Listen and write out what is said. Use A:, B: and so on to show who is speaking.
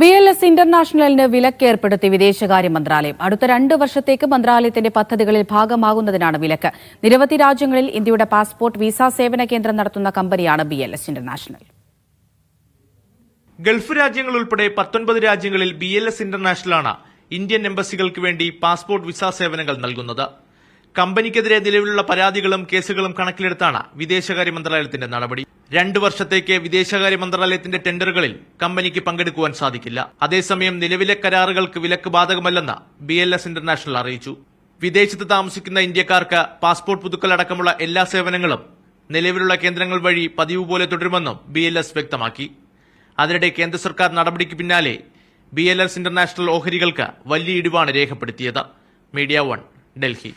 A: B L S ഇന്റർനാഷണലിന് വിലക്കേർപ്പെടുത്തി വിദേശകാര്യ മന്ത്രാലയം. അടുത്ത രണ്ട് വർഷത്തേക്ക് മന്ത്രാലയത്തിന്റെ പദ്ധതികളിൽ ഭാഗമാകുന്നതിനാണ് വിലക്ക്. നിരവധി രാജ്യങ്ങളിൽ ഇന്ത്യയുടെ പാസ്പോർട്ട് വിസ സേവന കേന്ദ്രം നടത്തുന്ന കമ്പനിയാണ് B L S international.
B: Gulf രാജ്യങ്ങൾ ഉൾപ്പെടെ പത്തൊൻപത് രാജ്യങ്ങളിൽ ബി എൽ എസ് ഇന്റർനാഷണലാണ് ഇന്ത്യൻ എംബസികൾക്ക് വേണ്ടി പാസ്പോർട്ട് വിസ സേവനങ്ങൾ നൽകുന്നത്. കമ്പനിക്കെതിരെ നിലവിലുള്ള പരാതികളും കേസുകളും കണക്കിലെടുത്താണ് വിദേശകാര്യ മന്ത്രാലയത്തിന്റെ നടപടി. രണ്ടു വർഷത്തേക്ക് വിദേശകാര്യ മന്ത്രാലയത്തിന്റെ ടെൻഡറുകളിൽ കമ്പനിക്ക് പങ്കെടുക്കുവാൻ സാധിക്കില്ല. അതേസമയം നിലവിലെ കരാറുകൾക്ക് വിലക്ക് ബാധകമല്ലെന്ന് ബി എൽ എസ് ഇന്റർനാഷണൽ അറിയിച്ചു. വിദേശത്ത് താമസിക്കുന്ന ഇന്ത്യക്കാർക്ക് പാസ്പോർട്ട് പുതുക്കൽ അടക്കമുള്ള എല്ലാ സേവനങ്ങളും നിലവിലുള്ള കേന്ദ്രങ്ങൾ വഴി പതിവ് പോലെ തുടരുമെന്നും ബി എൽ എസ് വ്യക്തമാക്കി. അതിനിടെ കേന്ദ്ര സർക്കാർ നടപടിക്ക് പിന്നാലെ ബി എൽ എസ് ഇന്റർനാഷണൽ ഓഹരികൾക്ക് വലിയ ഇടിവാണ് രേഖപ്പെടുത്തിയത്. Media one Delhi.